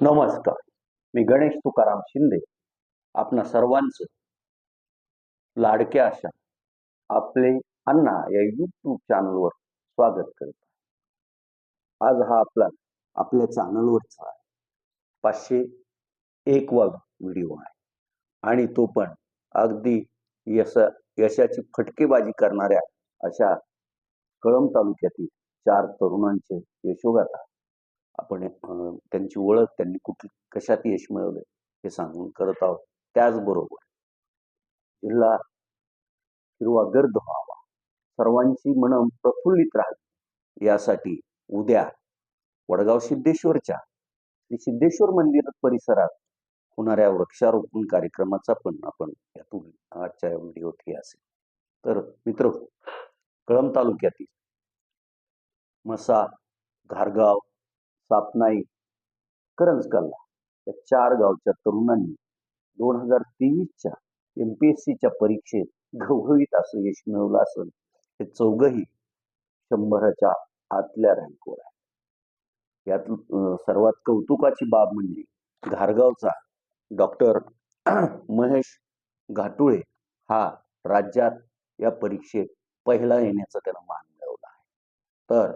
नमस्कार. मी गणेश तुकाराम शिंदे. आपणा सर्वांचं लाडक्या अशा आपले अण्णा या युट्यूब चॅनलवर स्वागत करत. आहे. आज हा आपला आपल्या चॅनलवरचा पाचशे एक वा व्हिडिओ आहे. आणि तो पण अगदी यश यशाची फटकेबाजी करणाऱ्या अशा कळंब तालुक्यातील चार तरुणांचे यशोगाथा आपण अं, त्यांची ओळख त्यांनी कुठली कशात यश मिळवले हे सांगून करत आहोत. त्याचबरोबर जिल्हा हिरवा गर्द व्हावा. सर्वांची मन प्रफुल्लित राहावी. यासाठी उद्या वडगाव सिद्धेश्वरच्या श्री सिद्धेश्वर मंदिर परिसरात होणाऱ्या वृक्षारोपण कार्यक्रमाचा पण आपण यातून आजच्या व्हिडिओत हे असेल. तर मित्र कळंब तालुक्यातील मसा घारगाव सापनाई करंजकल्ला या चार गावच्या तरुणांनी दोन हजार तेवीसच्या एम पी एस सीच्या परीक्षेत घवघवीत असं यश मिळवलं असून हे चौघही शंभराच्या आतल्या रँकवर आहे यात सर्वात कौतुकाची बाब म्हणजे घारगावचा डॉक्टर महेश घाटुळे हा राज्यात या परीक्षेत पहिला येण्याचा त्यांना मान मिळवला आहे. तर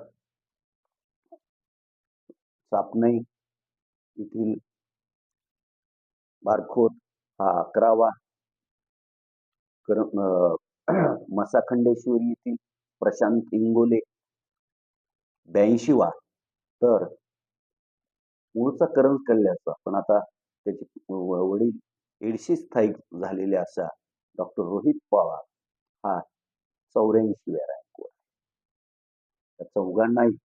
सापनई येथील बारखोत हा अकरावा कर मसाखंडेश्वरी येथील प्रशांत इंगोले ब्याऐंशीवा तर मूळचा करंज कल्याचा पण आता त्याचे वडील एडशी स्थायिक झालेले असा डॉक्टर रोहित पवार हा चौऱ्याऐंशीव्या रँकवर. त्या चौघांनाही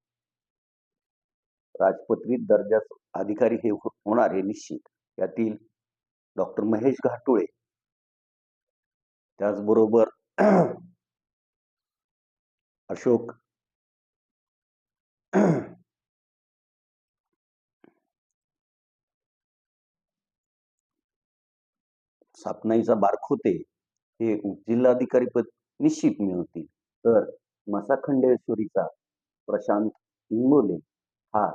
राजपत्रित दर्जाचे अधिकारी हे हो-, होणार हे निश्चित. यातील डॉक्टर महेश घाटुळे. त्याचबरोबर अशोक सापनाईचा बारखोते हे उपजिल्हाधिकारी पद निश्चित मिळवतील. तर मसाखंडेश्वरीचा प्रशांत इंगोले हा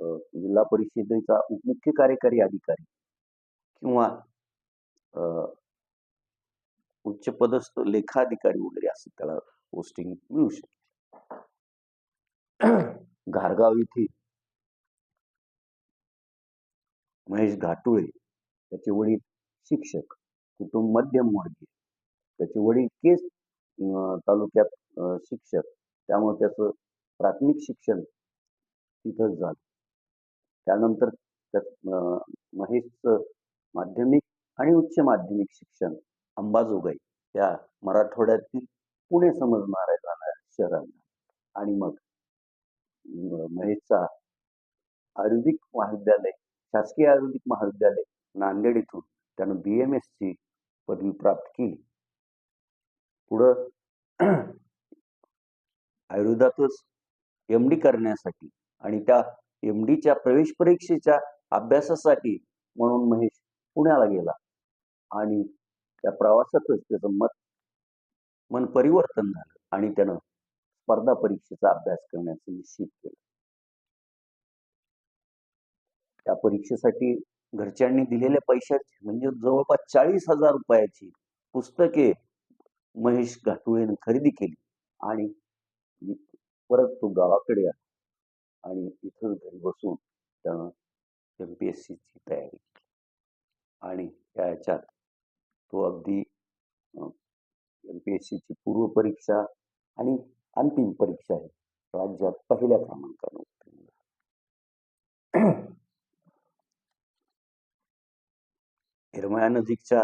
जिल्हा परिषदेचा उपमुख्य कार्यकारी अधिकारी किंवा उच्च पदस्थ लेखाधिकारी वगैरे असं त्याला पोस्टिंग मिळू शकते. घारगाव येथे महेश घाटुळे त्याचे वडील शिक्षक कुटुंब मध्यम वर्गीय त्याचे वडील केस अं, तालुक्यात शिक्षक त्यामुळे त्याचं प्राथमिक शिक्षण तिथंच झालं. त्यानंतर महेशचं माध्यमिक आणि उच्च माध्यमिक शिक्षण अंबाजोगाई या मराठवाड्यातील पुणे समजणाऱ्या जाणाऱ्या शहरांना. आणि मग महेशचा आयुर्वेदिक महाविद्यालय शासकीय आयुर्वेदिक महाविद्यालय नांदेड इथून त्यानं बी एम एस ची पदवी प्राप्त केली. पुढं आयुर्वेदातच एम डी करण्यासाठी आणि त्या एम डीच्या प्रवेश परीक्षेच्या अभ्यासासाठी म्हणून महेश पुण्याला गेला. आणि त्या प्रवासातच त्याचं मत मन परिवर्तन झालं आणि त्यानं स्पर्धा परीक्षेचा अभ्यास करण्याचं निश्चित केलं. त्या परीक्षेसाठी घरच्यांनी दिलेल्या पैशाची म्हणजे जवळपास चाळीस हजार रुपयाची पुस्तके महेश घाटुळेने खरेदी केली. आणि परत तो गावाकडे आला. आणि इथं घरी बसून त्यानं एम पी एस सीची तयारी केली आणि त्या ह्याच्यात तो अगदी एम पी एस सीची पूर्व परीक्षा आणि अंतिम परीक्षा आहे राज्यात पहिल्या क्रमांकानं उत्तीर्ण झाला. नजीकच्या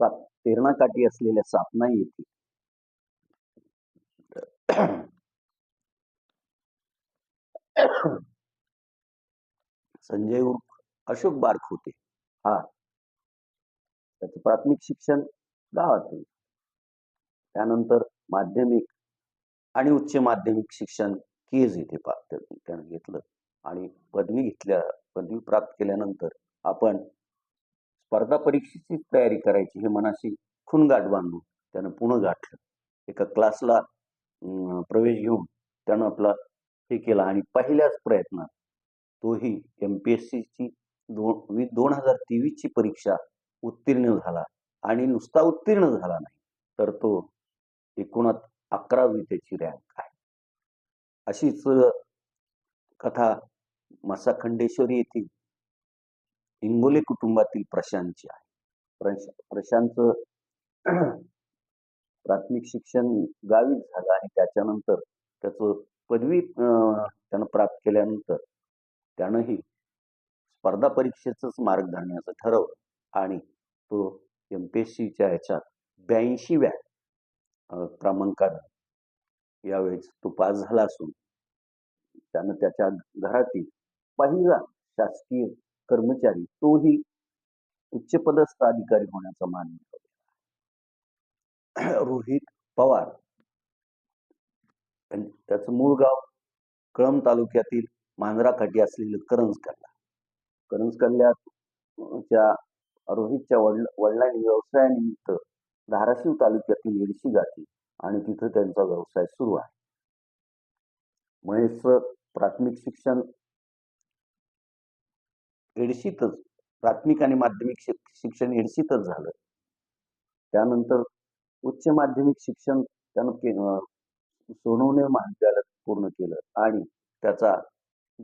साप तेरणा काठी असलेल्या सापना येथे संजय उर्फ अशोक बारक होते हा. त्याचं प्राथमिक शिक्षण गावात त्यानंतर माध्यमिक आणि उच्च माध्यमिक शिक्षण केज येथे त्यानं घेतलं आणि पदवी घेतल्या पदवी प्राप्त केल्यानंतर आपण स्पर्धा परीक्षेची तयारी करायची हे मनाशी खूनगाठ बांधून त्यानं पुणं गाठलं. एका क्लासला अं, प्रवेश घेऊन त्यानं आपला हे केला. आणि पहिल्याच प्रयत्नात तोही एम पी एस सीची दोन वी दोन हजार तेवीसची परीक्षा उत्तीर्ण झाला. आणि नुसता उत्तीर्ण झाला नाही तर तो एकूणात अकरावी त्याची रँक आहे. अशीच कथा मसाखंडेश्वरी येथील हिंगोले कुटुंबातील प्रशांतची आहे. प्रश प्रशांत प्राथमिक शिक्षण गावीच झालं आणि त्याच्यानंतर त्याचं पदवी त्यानं प्राप्त केल्यानंतर त्यानंही स्पर्धा परीक्षेचंच मार्ग धरण्याचं ठरवलं आणि तो एम पी एस सीच्या ह्याच्यात ब्याऐंशीव्या क्रमांकात यावेळेस तो पास झाला असून त्यानं त्याच्या घरातील पहिला शासकीय कर्मचारी तोही उच्चपदस्थ अधिकारी होण्याचा मान रोहित पवार त्याचं मूळ गाव कळंब तालुक्यातील मांजराकाठी असलेलं करंज कल्ला करंज कल्ल्याच्या रोहितच्या वडील वडिलांनी व्यवसायानिमित्त धाराशिव तालुक्यातील येडशी गाठी आणि तिथं त्यांचा व्यवसाय सुरू आहे. महेशचं प्राथमिक शिक्षण एडशीतच प्राथमिक आणि माध्यमिक शिक्षण एडशीतच झालं. त्यानंतर उच्च माध्यमिक शिक्षण त्यानं सोनवणे महाविद्यालयात पूर्ण केलं आणि त्याचा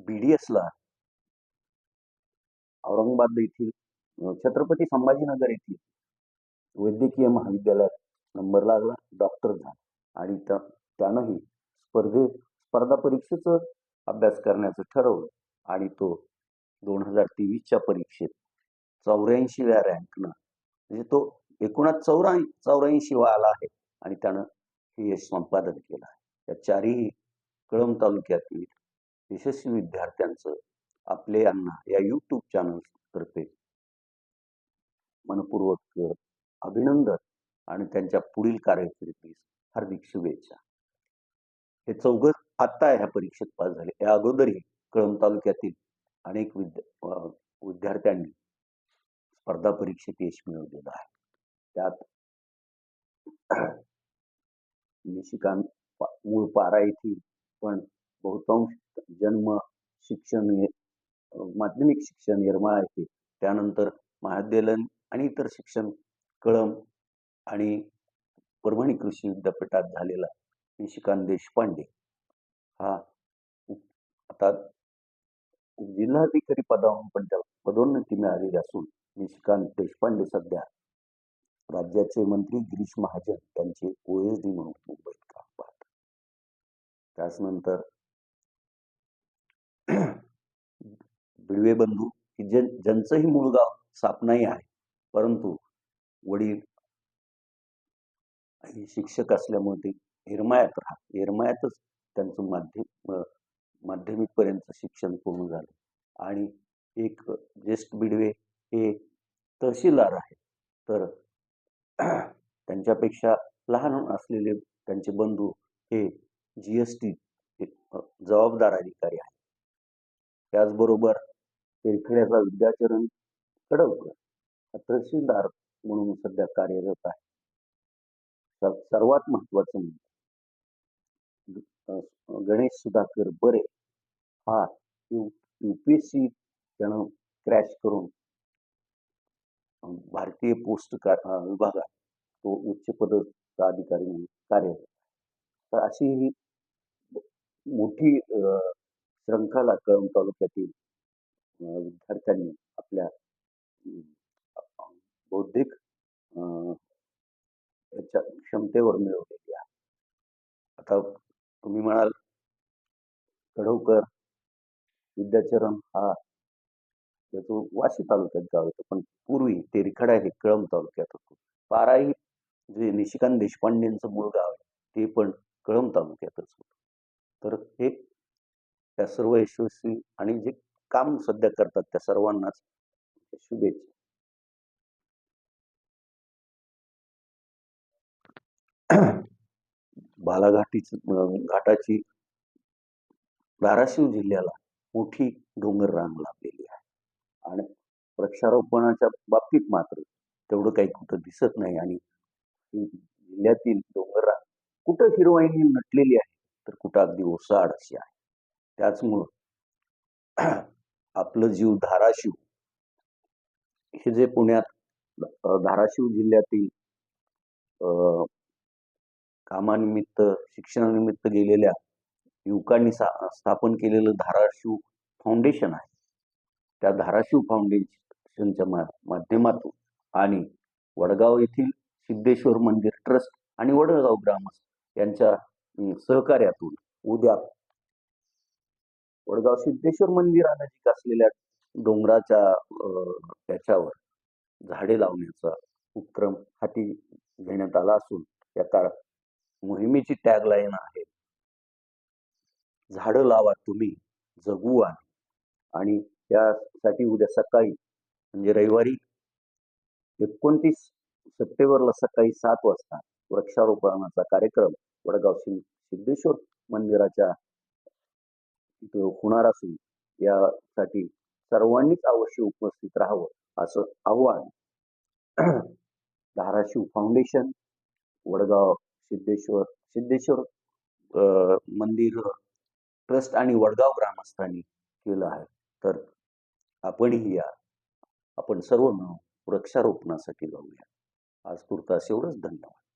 बी डी एसला औरंगाबाद येथील छत्रपती संभाजीनगर येथील वैद्यकीय महाविद्यालयात नंबर लागला डॉक्टर झाला आणि त्यानंही स्पर्धे स्पर्धा परीक्षेचं अभ्यास करण्याचं ठरवलं आणि तो दोन हजार तेवीसच्या परीक्षेत चौऱ्याऐंशीव्या रँकनं म्हणजे तो एकूणात चौऱ्या चौऱ्याऐंशीवा आला आहे आणि त्यानं हे यश संपादन केलं आहे या चारही कळंब तालुक्यातील यशस्वी विद्यार्थ्यांचं आपले यांना या यूट्यूब चॅनल तर्फे मनपूर्वक अभिनंदन आणि त्यांच्या पुढील कार्यकिर्दीस हार्दिक शुभेच्छा. हे चौघ आत्ता ह्या परीक्षेत पास झाले. या अगोदरही कळंब तालुक्यातील अनेक विद्या विद्यार्थ्यांनी स्पर्धा परीक्षेत यश मिळवलेलं आहे. त्यात निशिकांत मूळ पारा येथील पण बहुतांश जन्म शिक्षण माध्यमिक शिक्षण निर्माळा येथे त्यानंतर महाविद्यालयीन आणि इतर शिक्षण कळम आणि परभणी कृषी विद्यापीठात झालेला निशिकांत देशपांडे हा आता जिल्हाधिकारी पदावरून पण त्याला पदोन्नती मिळालेली असून निशिकांत देशपांडे सध्या राज्याचे मंत्री गिरीश महाजन त्यांचे ओ एस डी म्हणून मुंबईत काम पाहतात त्याचनंतर बिडवे बंधू की ज्यां ज्यांचंही मूळ गाव सापनाही आहे परंतु वडील शिक्षक असल्यामुळे ते येरमाळ्यात राहत येरमाळ्यातच त्यांचं माध्यम माध्यमिकपर्यंत शिक्षण पूर्ण झालं. आणि एक ज्येष्ठ बिडवे हे तहसीलदार आहे तर त्यांच्यापेक्षा लहान असलेले त्यांचे बंधू हे जी एस टी जबाबदार अधिकारी आहेत. त्याचबरोबर तेरखेड्याचा विद्याचरण कडवकर तहसीलदार म्हणून सध्या कार्यरत आहे. सर्वात महत्वाचं म्हणजे गणेश सुधाकर बरे हा यूपीएससी त्यानं क्रॅश करून भारतीय पोस्ट विभागात तो उच्च पदाचा अधिकारी म्हणून कार्यरत. तर अशी ही मोठी श्रंखला कळंब तालुक्यातील विद्यार्थ्यांनी आपल्या बौद्धिक याच्या क्षमतेवर मिळवलेली आहे. आता तुम्ही म्हणाल कडवकर विद्याचरण हा त्याचं वाशी तालुक्यात गाव होतं पण पूर्वी तेरखडा हे कळंब तालुक्यात होतं. पाराही जे निशिकांत देशपांडेंचं मूळ गाव आहे ते पण कळंब तालुक्यातच होतं. तर हे त्या सर्व यशस्वी आणि जे काम सध्या करतात त्या सर्वांनाच शुभेच्छा. बालाघाटीच घाटाची धाराशिव जिल्ह्याला मोठी डोंगर रांग लाभलेली आहे. आणि वृक्षारोपणाच्या बाबतीत मात्र तेवढं काही कुठं दिसत नाही. आणि जिल्ह्यातील डोंगर कुठं हिरवाईनी नटलेली आहे तर कुठं अगदी ओसाड अशी आहे. त्याचमुळं आपलं जीव धाराशिव हे जे पुण्यात धाराशिव जिल्ह्यातील कामानिमित्त शिक्षणानिमित्त गेलेल्या युवकांनी सा- स्थापन केलेलं धाराशिव फाउंडेशन आहे. त्या धाराशिव फाउंडेशनच्या मा- माध्यमातून आणि वडगाव येथील सिद्धेश्वर मंदिर ट्रस्ट आणि वडगाव ग्रामस्थ यांच्या सहकार्यातून उद्या वडगाव सिद्धेश्वर मंदिरानजीक असलेल्या डोंगराच्या त्याच्यावर झाडे लावण्याचा उपक्रम हाती घेण्यात आला असून या काळ मोहिमेची टॅगलाईन आहे. झाडं लावा तुम्ही जगू आणि यासाठी उद्या सकाळी म्हणजे रविवारी एकोणतीस सप्टेंबरला सकाळी सात वाजता वृक्षारोपणाचा कार्यक्रम वडगाव सिद्धेश्वर मंदिराच्या होणार असून यासाठी सर्वांनीच अवश्य उपस्थित राहावं असं आव्हान धाराशिव फाउंडेशन वडगाव सिद्धेश्वर सिद्धेश्वर मंदिर ट्रस्ट आणि वडगाव ग्रामस्थांनी केलं आहे. तर आपणही या. आपण सर्व मिळून वृक्षारोपणासाठी जाऊया. आज तुर्तास एवढंच. धन्यवाद.